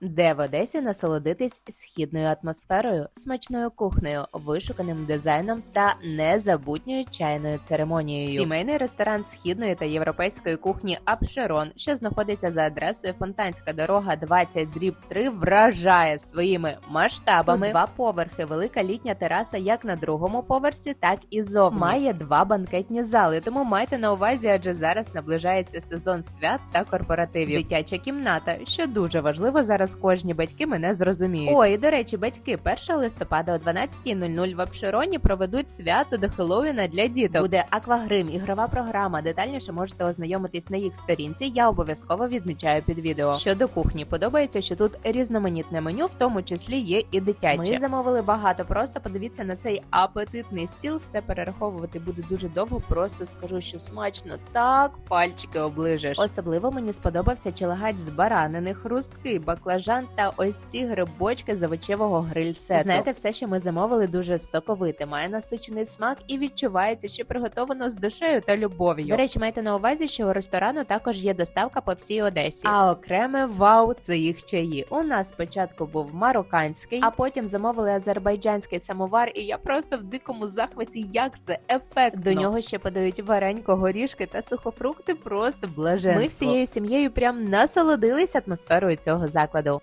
де в Одесі насолодитись східною атмосферою, смачною кухнею, вишуканим дизайном та незабутньою чайною церемонією. Сімейний ресторан східної та європейської кухні Апшерон, що знаходиться за адресою Фонтанська дорога 20 дріб 3, вражає своїми масштабами. Тут два поверхи, велика літня тераса як на другому поверсі, так і зовні. Має два банкетні зали, тому майте на увазі, адже зараз наближається сезон свят та корпоративів. Дитяча кімната, що дуже важливо зараз. Кожні батьки мене зрозуміють. Ой, до речі, батьки 1 листопада о 12.00 в Апшероні проведуть свято до Хеллоуіна для діток. Буде аквагрим, ігрова програма. Детальніше можете ознайомитись на їх сторінці. Я обов'язково відмічаю під відео. Щодо кухні, подобається, що тут різноманітне меню, в тому числі є і дитяче. Ми замовили багато. Просто подивіться на цей апетитний стіл. Все перераховувати буде дуже довго. Просто скажу, що смачно так пальчики оближеш. Особливо мені сподобався челагач з баранини, хрусткий баклажан та ось ці грибочки з овочевого гриль-сету. Знаєте, все, що ми замовили, дуже соковите, має насичений смак і відчувається, що приготовано з душею та любов'ю. До речі, майте на увазі, що у ресторану також є доставка по всій Одесі. А окреме вау, це їх чаї. У нас спочатку був марокканський, а потім замовили азербайджанський самовар, і я просто в дикому захваті, як це ефектно. До нього ще подають варенько, горішки та сухофрукти. Просто блаженство. Ми всією сім'єю прям насолодились атмосферою цього закладу. 있는데도